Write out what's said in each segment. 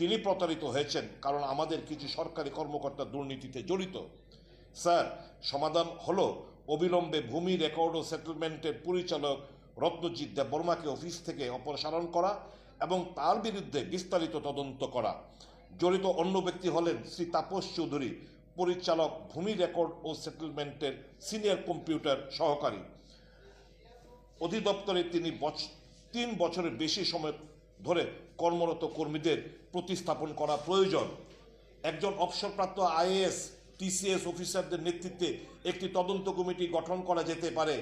তিনি প্রতারিত হয়েছেন, কারণ আমাদের কিছু সরকারি কর্মকর্তা দুর্নীতিতে জড়িত। স্যার, সমাধান হলো অবিলম্বে ভূমি রেকর্ড ও সেটেলমেন্টের পরিচালক রত্নজিৎ দেববর্মাকে অফিস থেকে অপসারণ করা এবং তার বিরুদ্ধে বিস্তারিত তদন্ত করা। জড়িত অন্য ব্যক্তি হলেন শ্রী তাপস চৌধুরী, পরিচালক ভূমি রেকর্ড ও সেটেলমেন্টের সিনিয়র কম্পিউটার সহকারী। অধিদপ্তরে তিনি তিন বছরের বেশি সময় ধরে কর্মরত কর্মীদের প্রতিস্থাপন করা প্রয়োজন। একজন অবসরপ্রাপ্ত আইএএস, টিসিএস অফিসারদের নেতৃত্বে একটি তদন্ত কমিটি গঠন করা যেতে পারে,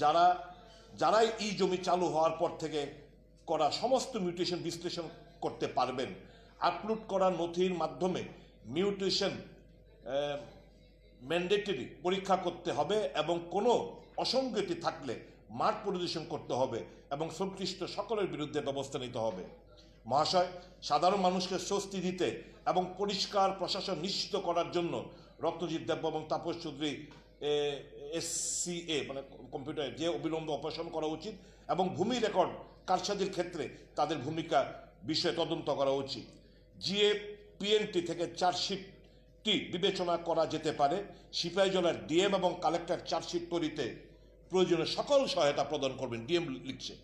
যারা, যারাই ই জমি চালু হওয়ার পর থেকে করা সমস্ত মিউটেশন বিশ্লেষণ করতে পারবেন। আপলোড করা নথির মাধ্যমে মিউটেশন ম্যান্ডেটরি পরীক্ষা করতে হবে এবং কোনো অসঙ্গতি থাকলে মাঠ পরিদর্শন করতে হবে। এবং সংশ্লিষ্ট সকলের বিরুদ্ধে ব্যবস্থা নিতে হবে। মহাশয়, সাধারণ মানুষকে স্বস্তি দিতে এবং পরিষ্কার প্রশাসন নিশ্চিত করার জন্য রত্নজিৎ দেব এবং তাপস চৌধুরী এসসিএ মানে কম্পিউটার, যে অবিলম্বে অপারেশন করা উচিত এবং ভূমি রেকর্ড কারসাজির ক্ষেত্রে তাদের ভূমিকা বিষয়ে তদন্ত করা উচিত। জিএ, পিএনটি থেকে চার্জশিটটি বিবেচনা করা যেতে পারে। সিপাহীজলার ডিএম এবং কালেক্টর চার্জশিট তৈরিতে প্রয়োজনীয় সকল সহায়তা প্রদান করবেন, ডিএম লিখছে।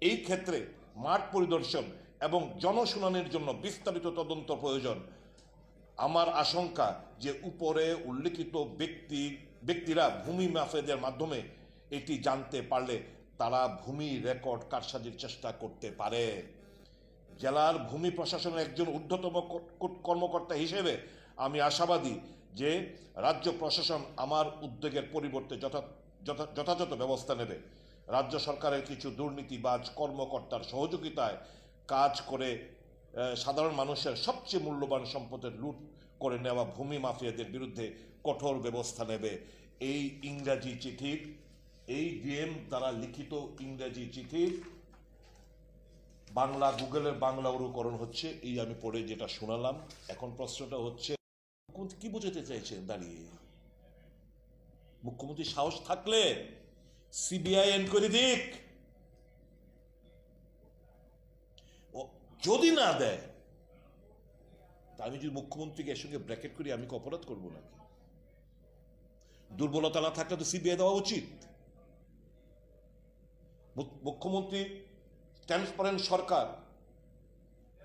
এই ক্ষেত্রে মাঠ পরিদর্শন এবং জনশুনানির জন্য বিস্তারিত তদন্ত প্রয়োজন। আমার আশঙ্কা যে উপরে উল্লেখিত ব্যক্তি, ব্যক্তিরা ভূমি মাফেদের মাধ্যমে এটি জানতে পারলে তারা ভূমি রেকর্ড কারসাজির চেষ্টা করতে পারে। জেলার ভূমি প্রশাসনের একজন ঊর্ধ্বতম কর্মকর্তা হিসেবে আমি আশাবাদী যে রাজ্য প্রশাসন আমার উদ্যোগের পরিবর্তে যথা- যথাযথ ব্যবস্থা নেবে। রাজ্য সরকারের কিছু দুর্নীতিবাজ কর্মকর্তার সহযোগিতায় কাজ করে সাধারণ মানুষের সবচেয়ে মূল্যবান সম্পদের লুট করে নেওয়া ভূমি মাফিয়াদের বিরুদ্ধে কঠোর ব্যবস্থা নেবে। এই ইংরাজি চিঠির এই ডিএম দ্বারা লিখিত ইংরাজি চিঠির বাংলা, গুগলের বাংলা অনুকরণ হচ্ছে, এই আমি পড়ে যেটা শোনালাম। এখন প্রশ্নটা হচ্ছে কি বোঝাতে চাইছেন দাঁড়িয়ে? মুখ্যমন্ত্রী সাহস থাকলে সিবিআই এনকোয়ারি দিক। যদি না দেয়, তা আমি যদি মুখ্যমন্ত্রীকে এর সঙ্গে ব্র্যাকেট করি, আমি কি অপরাধ করব নাকি? দুর্বলতা না থাকলে তো সিবিআই দেওয়া উচিত। মুখ্যমন্ত্রী, ট্রান্সপারেন্ট সরকার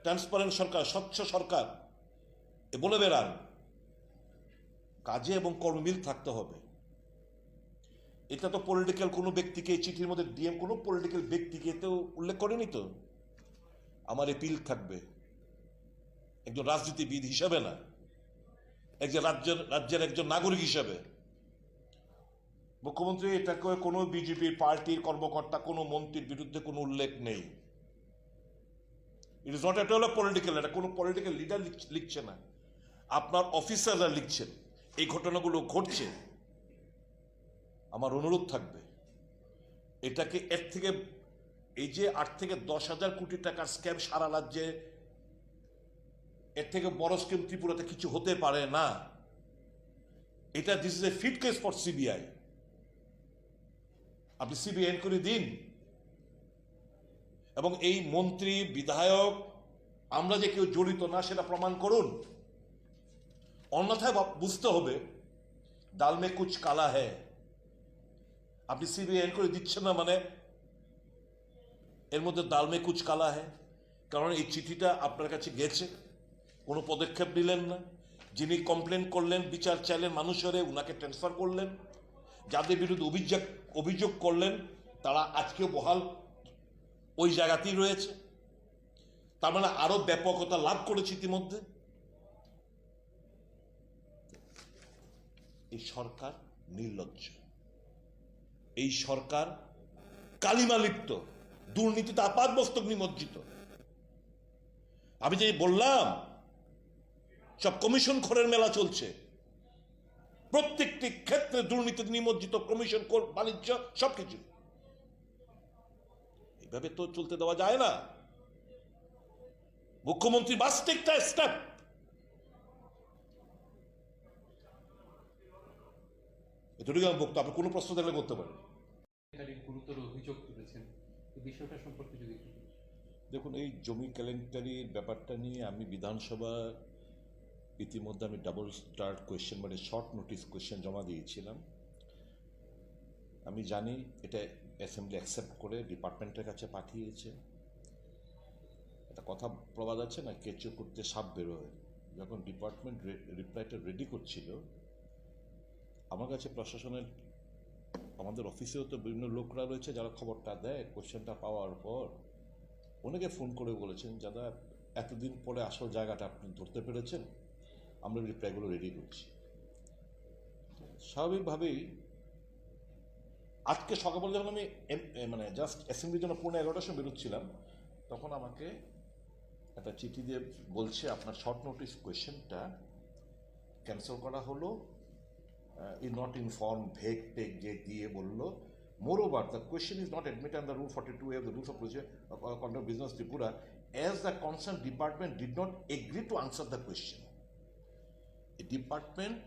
ট্রান্সপারেন্ট সরকার, স্বচ্ছ সরকার, এ বলে বেড়ান, কাজে এবং কর্মমিল থাকতে হবে। এটা তো পলিটিক্যাল কোনো ব্যক্তিকে এই চিঠির মধ্যে ডিএম কোনো পলিটিক্যাল ব্যক্তিকে তো উল্লেখ করেনি তো? আমার এপিল থাকবে। একজন রাজনীতিবিদ হিসাবে না। একজন রাজ্যের রাজ্যের একজন নাগরিক হিসাবে। মুখ্যমন্ত্রী এটাকে কোনো বিজেপির পার্টির কর্মকর্তা, কোনো মন্ত্রীর বিরুদ্ধে কোনো উল্লেখ নেই। It is not at all political এটা কোনো পলিটিক্যাল লিডার লিখছে না। আপনার অফিসাররা লিখছেন। এই ঘটনাগুলো ঘটছে। আমার অনুরোধ থাকবে। এটাকে এর থেকে, এই যে আট থেকে দশ হাজার কোটি টাকার স্ক্যাম সারা রাজ্যে, এর থেকে বড় স্ক্যাম ত্রিপুরাতে কিছু হতে পারে না। এটা this is a fit case for CBI আপনি সিবিআই করে দিন। এবং এই মন্ত্রী, বিধায়ক, আমরা যে কেউ জড়িত না, সেটা প্রমাণ করুন। অন্যথায় বুঝতে হবে ডাল মে কুচ কালা হ্যায়। আপনি সিবিআই করে দিচ্ছেন না মানে? এর মধ্যে দালমে কুচ কালা হ্যায়। কারণ এই চিঠিটা আপনার কাছে গেছে। কোনো পদক্ষেপ নিলেন না। যিনি কমপ্লেন করলেন, বিচার চাইলেন মানুষের উনাকে ট্রান্সফার করলেন। যাদের বিরুদ্ধে অভিযোগ অভিযোগ করলেন, তারা আজকেও বহাল ওই জায়গাতেই রয়েছে। তার মানে আরও ব্যাপকতা লাভ করেছে ইতিমধ্যে। এই সরকার নির্লজ্জ। এই সরকার কালিমা লিপ্ত, দুর্নীতিতে আপাত মস্তক নিমজ্জিত। আমি যে বললাম, সব কমিশন খরের মেলা চলছে। প্রত্যেকটি ক্ষেত্রে দুর্নীতিতে নিমজ্জিত কমিশন কোর বাণিজ্য, সবকিছু। এইভাবে তো চলতে দেওয়া যায় না। মুখ্যমন্ত্রী বাস্তিকটা স্টেপ এটুকুই আমার বক্তব্য, আপনি কোনো প্রশ্ন থাকলে করতে পারেন। গুরুতর অভিযোগ তুলেছেন। এই বিষয়টা সম্পর্কে যদি দেখুন, এই জমি কেলেঙ্কারির ব্যাপারটা নিয়ে আমি বিধানসভা ইতিমধ্যে আমি ডাবল স্টার্ট কোয়েশ্চেন মানে শর্ট নোটিস কোয়েশ্চেন জমা দিয়েছিলাম। আমি জানি এটা অ্যাসেম্বলি অ্যাকসেপ্ট করে ডিপার্টমেন্টের কাছে পাঠিয়েছে। একটা কথা প্রবাদ আছে না, কেঁচো করতে সাপ বেরোয়। যখন ডিপার্টমেন্ট রিপ্লাইটা রেডি করছিল, আমার কাছে প্রশাসনের আমাদের অফিসেও তো বিভিন্ন লোকরা রয়েছে যারা খবরটা দেয় কোশ্চেনটা পাওয়ার পর অনেকে ফোন করে বলেছেন, দাদা, এতদিন পরে আসল জায়গাটা আপনি ধরতে পেরেছেন? আমরা রিপ্লাইগুলো রেডি করছি। স্বাভাবিকভাবেই আজকে সকালবেলা যখন আমি মানে জাস্ট অ্যাসেম্বলির জন্য পৌনে এগারোটার সময় বেরোচ্ছিলাম, তখন আমাকে একটা চিঠি দিয়ে বলছে, আপনার শর্ট নোটিস কোয়েশ্চেনটা ক্যান্সেল করা হলো। ই নট ইনফর্ম ভেক টেক যে দিয়ে বলল moreover the question is not admit under rule forty two F the rules of conduct business Tripura as the concern department did not agree to answer the question department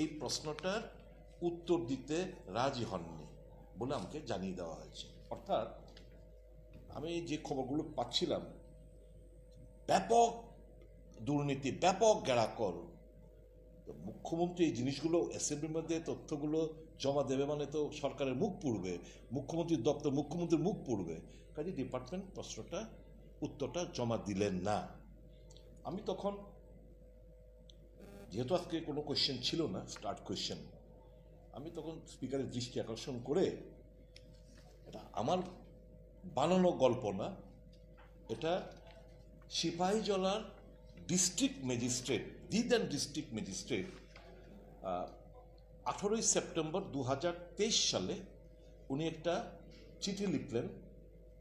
এই প্রশ্নটার উত্তর দিতে রাজি হননি বলে আমাকে জানিয়ে দেওয়া হয়েছে। অর্থাৎ আমি যে খবরগুলো পাচ্ছিলাম, ব্যাপক দুর্নীতি, ব্যাপক তো মুখ্যমন্ত্রী এই জিনিসগুলো অ্যাসেম্বলির মধ্যে তথ্যগুলো জমা দেবে মানে তো সরকারের মুখ পড়বে মুখ্যমন্ত্রীর দপ্তর, মুখ্যমন্ত্রীর মুখ পড়বে। কাজে ডিপার্টমেন্ট প্রশ্নটা, উত্তরটা জমা দিলেন না। আমি তখন, যেহেতু আজকে কোনো কোয়েশ্চেন ছিল না স্টার্ট কোয়েশ্চেন আমি তখন স্পিকারের দৃষ্টি আকর্ষণ করে, এটা আমার বানানো গল্প না, এটা সিপাহীজলার ডিস্ট্রিক্ট ম্যাজিস্ট্রেট দিদান ডিস্ট্রিক্ট ম্যাজিস্ট্রেট আঠেরোই সেপ্টেম্বর দু হাজার তেইশ সালে উনি একটা চিঠি লিখলেন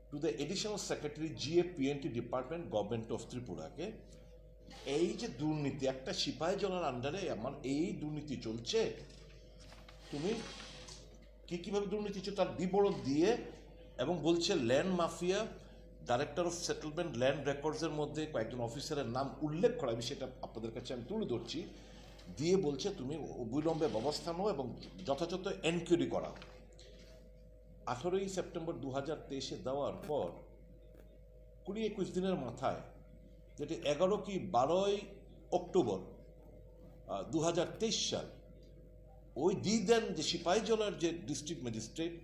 to the additional secretary GA PNT department government of ত্রিপুরাকে এই যে দুর্নীতি, একটা সিপাহী জলার আন্ডারে আমার এই দুর্নীতি চলছে, তুমি কি কীভাবে দুর্নীতি চলছে, তার বিবরণ দিয়ে এবং বলছে, land mafia director of settlement land রেকর্ডসের মধ্যে কয়েকজন অফিসারের নাম উল্লেখ করা, আমি সেটা আপনাদের কাছে আমি তুলে ধরছি। দিয়ে বলছে, তুমি অবিলম্বে ব্যবস্থা নাও এবং যথাযথ এনকোয়ারি করা আঠেরোই সেপ্টেম্বর দু হাজার তেইশে দেওয়ার পর কুড়ি একুশ দিনের মাথায়, যেটি এগারো কি বারোই অক্টোবর দু হাজার তেইশ সাল, ওই দি দেন যে সিপাহীজলার যে ডিস্ট্রিক্ট ম্যাজিস্ট্রেট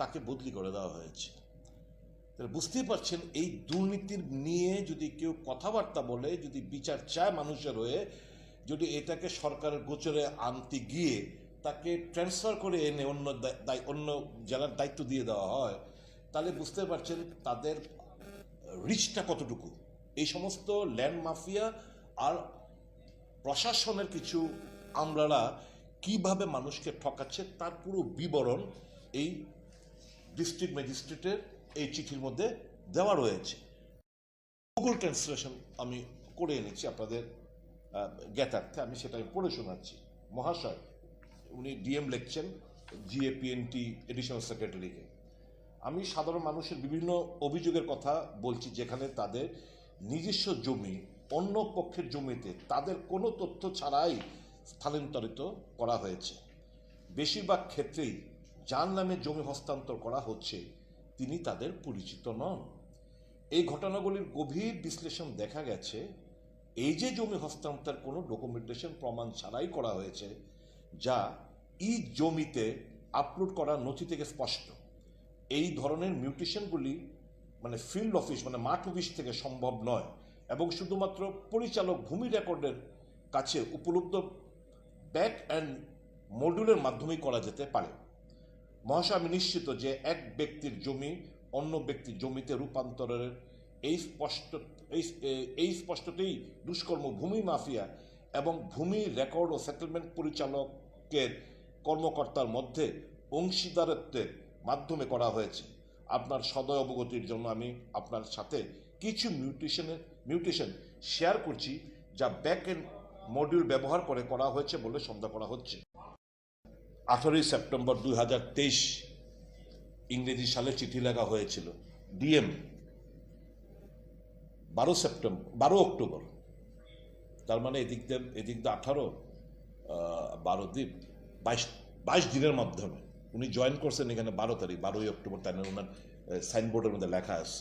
তাকে বদলি করে দেওয়া হয়েছে। তাহলে বুঝতেই পারছেন, এই দুর্নীতির নিয়ে যদি কেউ কথাবার্তা বলে, যদি বিচার চায় মানুষের হয়ে, যদি এটাকে সরকারের গোচরে আনতে গিয়ে তাকে ট্রান্সফার করে এনে অন্য অন্য জেলার দায়িত্ব দিয়ে দেওয়া হয়, তাহলে বুঝতে পারছেন তাদের রিচটা কতটুকু। এই সমস্ত ল্যান্ড মাফিয়া আর প্রশাসনের কিছু আমলারা কীভাবে মানুষকে ঠকাচ্ছে তার পুরো বিবরণ এই ডিস্ট্রিক্ট ম্যাজিস্ট্রেটের এই চিঠির মধ্যে দেওয়া রয়েছে। গুগল ট্রান্সলেশন আমি করে এনেছি, আপনাদের জ্ঞাতার্থে। আমি সেটা আমি পড়ে শোনাচ্ছি। মহাশয়, উনি ডিএম লিখছেন জিএপিএনটি এডিশনাল সেক্রেটারিকে আমি সাধারণ মানুষের বিভিন্ন অভিযোগের কথা বলছি, যেখানে তাদের নিজস্ব জমি, অন্য পক্ষের জমিতে তাদের কোনো তথ্য ছাড়াই স্থানান্তরিত করা হয়েছে। বেশিরভাগ ক্ষেত্রেই যার নামে জমি হস্তান্তর করা হচ্ছে তিনি তাদের পরিচিত নন। এই ঘটনাগুলির গভীর বিশ্লেষণ দেখা গেছে, এই যে জমি হস্তান্তর কোনো ডকুমেন্টেশন প্রমাণ ছাড়াই করা হয়েছে, যা ই জমিতে আপলোড করা নথি থেকে স্পষ্ট। এই ধরনের মিউটেশনগুলি মানে ফিল্ড অফিস মানে মাঠ অফিস থেকে সম্ভব নয় এবং শুধুমাত্র পরিচালক ভূমি রেকর্ডের কাছে উপলব্ধ ব্যাক অ্যান্ড মডিউলের মাধ্যমেই করা যেতে পারে। মহাশয়, আমি নিশ্চিত যে এক ব্যক্তির জমি অন্য ব্যক্তির জমিতে রূপান্তরের এই স্পষ্ট, এই স্পষ্টতেই দুষ্কর্ম, ভূমি মাফিয়া এবং ভূমি রেকর্ড ও সেটেলমেন্ট পরিচালকের কর্মকর্তার মধ্যে অংশীদারত্বের মাধ্যমে করা হয়েছে। আপনার সদয় অবগতির জন্য আমি আপনার সাথে কিছু মিউটেশনের মিউটেশন শেয়ার করছি, যা ব্যাক এন্ড মডিউল ব্যবহার করে করা হয়েছে বলে সন্দেহ করা হচ্ছে। আঠারোই সেপ্টেম্বর দুই হাজার তেইশ ইংরেজি সালে চিঠি লেখা হয়েছিল। ডিএম, বারো সেপ্টেম্বর, বারো অক্টোবর। তার মানে এদিক দিয়ে এদিক দিয়ে আঠারো বারো দ্বীপ, বাইশ বাইশ দিনের মাধ্যমে। উনি জয়েন করছেন এখানে বারো তারিখ, বারোই অক্টোবর তাই না ওনার সাইনবোর্ডের মধ্যে লেখা আছে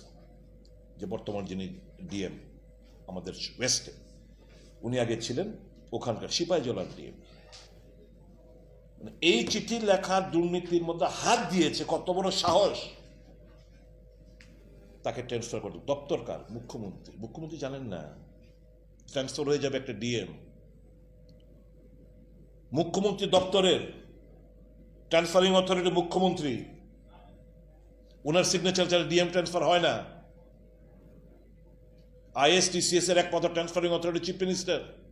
যে বর্তমান যিনি ডিএম, আমাদের ওয়েস্টে, উনি আগে ছিলেন ওখানকার সিপাহী জলার ডিএম। মানে এই চিঠি লেখার দুর্নীতির মধ্যে হাত দিয়েছে কত বড় সাহস। তাকে ট্রান্সফার করতে দপ্তর কার? মুখ্যমন্ত্রী। মুখ্যমন্ত্রী জানেন না। ট্রান্সফার হয়ে যাবে একটা ডিএম মুখ্যমন্ত্রী দপ্তরের ট্রান্সফারিং অথরিটি মুখ্যমন্ত্রী। ওনার সিগনেচার ছাড়া ডিএম ট্রান্সফার হয় না। আইএসটিসিএস এর একমাত্র ট্রান্সফারিং অথরিটি চিফ মিনিস্টার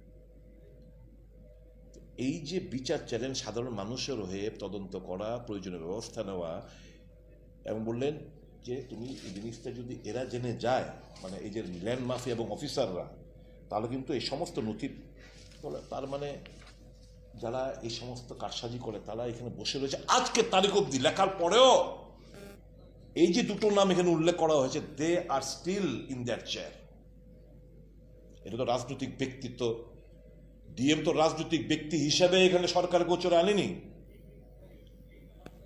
এই যে বিচার চ্যালেঞ্জ সাধারণ মানুষের হয়ে তদন্ত করা, প্রয়োজনীয় ব্যবস্থা নেওয়া এবং বললেন যে তুমি এই জিনিসটা যদি এরা জেনে যায় মানে এই যে ল্যান্ড মাফিয়া এবং অফিসাররা, তাহলে কিন্তু এই সমস্ত নথি তার মানে যারা এই সমস্ত কারসাজি করে, তারা এখানে বসে রয়েছে। আজকে তারিখ অব্দি লেখার পরেও এই যে দুটো নাম এখানে উল্লেখ করা হয়েছে they are still in that chair এটা তো রাজনৈতিক ব্যক্তিত্ব ডিএম তো রাজনৈতিক ব্যক্তি হিসেবে এখানে সরকার গোচরে আনেনি।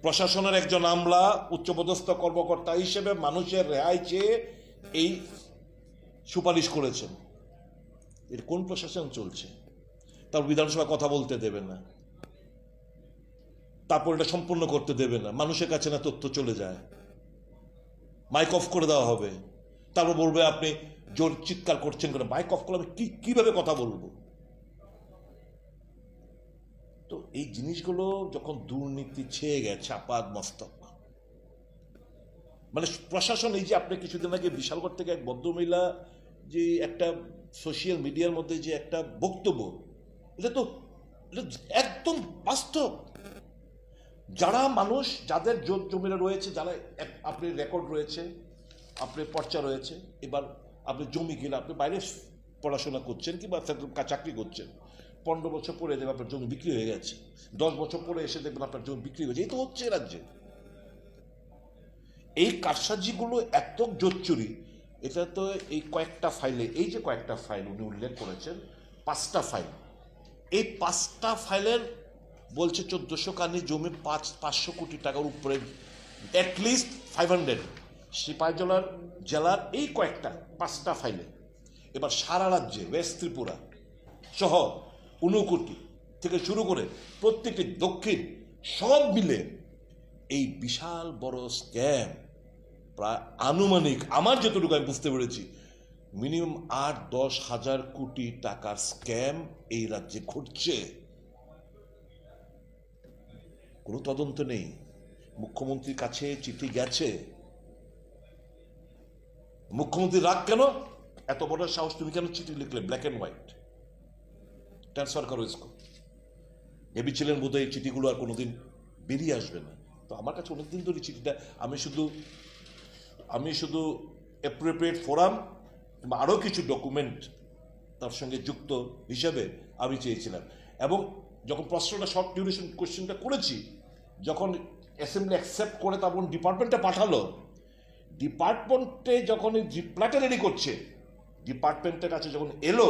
প্রশাসনের একজন আমলা, উচ্চপদস্থ কর্মকর্তা হিসেবে মানুষের রেহাই চেয়ে এই সুপারিশ করেছেন। এর কোন প্রশাসন চলছে? তার বিধানসভা কথা বলতে দেবে না। তারপর এটা সম্পূর্ণ করতে দেবে না। মানুষের কাছে না তথ্য চলে যায়। মাইক অফ করে দেওয়া হবে। তারপর বলবে আপনি জোর চিৎকার করছেন কেন? মাইক অফ করলে আমি কি কীভাবে কথা বলব? এই জিনিসগুলো যখন দুর্নীতি, ছেয়ে গেছে আপাদ মস্তক মানে প্রশাসন, এই যে আপনি কিছুদিন আগে বিশালগড় থেকে এক ভদ্রমহিলা যে একটা সোশ্যাল মিডিয়ার মধ্যে যে একটা বক্তব্য, এটা তো একদম বাস্তব। যারা মানুষ, যাদের জোর জমিরা রয়েছে, যারা আপনি রেকর্ড রয়েছে আপনার পর্চা রয়েছে, এবার আপনি জমি কিনে আপনি বাইরে পড়াশোনা করছেন কিংবা চাকরি করছেন। পনেরো বছর পরে দেখবেন আপনার জমি বিক্রি হয়ে গেছে। দশ বছর পরে এসে দেখবেন আপনার জমি বিক্রি হয়ে এই তো হচ্ছে রাজ্যে। এই কারসাজিগুলো এত জোচ্চুরি, এটা তো এই কয়েকটা ফাইলে এই যে কয়েকটা ফাইল উনি উল্লেখ করেছেন, পাঁচটা ফাইল এই পাঁচটা ফাইলের বলছে চোদ্দশো কানি জমি পাঁচ, পাঁচশো কোটি টাকার উপরে অ্যাটলিস্ট ফাইভ হান্ড্রেড সিপাহীজলার জেলার এই কয়েকটা, পাঁচটা ফাইলে এবার সারা রাজ্যে ওয়েস্ট ত্রিপুরা সহ ঊনকোটি থেকে শুরু করে প্রত্যেকটি দক্ষিণ সব মিলে এই বিশাল বড় স্ক্যাম প্রায় আনুমানিক, আমার যতটুকু আমি বুঝতে পেরেছি মিনিমাম আট দশ হাজার কোটি টাকার স্ক্যাম এই রাজ্যে ঘটছে। কোনো তদন্ত নেই। মুখ্যমন্ত্রীর কাছে চিঠি গেছে। মুখ্যমন্ত্রী রাগ কেন? এত বড় সাহস তুমি কেন চিঠি লিখলে? ব্ল্যাক অ্যান্ড হোয়াইট ট্রান্সফার করো ইসকো ভেবেছিলেন বোধহয় এই চিঠিগুলো আর কোনোদিন বেরিয়ে আসবে না। তো আমার কাছে অনেকদিন ধরে চিঠিটা, আমি শুধু আমি শুধু অ্যাপ্রোপ্রিয়েট ফোরাম কিংবা আরও কিছু ডকুমেন্ট তার সঙ্গে যুক্ত হিসাবে আমি চেয়েছিলাম। এবং যখন প্রশ্নটা শর্ট ডিউরেশন কোশ্চেনটা করেছি, যখন অ্যাসেম্বলি অ্যাকসেপ্ট করে তখন ডিপার্টমেন্টে পাঠালো ডিপার্টমেন্টে যখন রিপ্লাইটা রেডি করছে ডিপার্টমেন্টের কাছে যখন এলো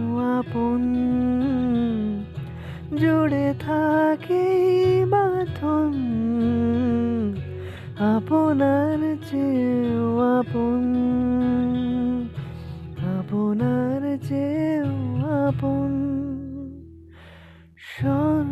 আপন। জুড়ে থাকে বাঁধন আপনার যে আপন। আপনার যে আপন। সন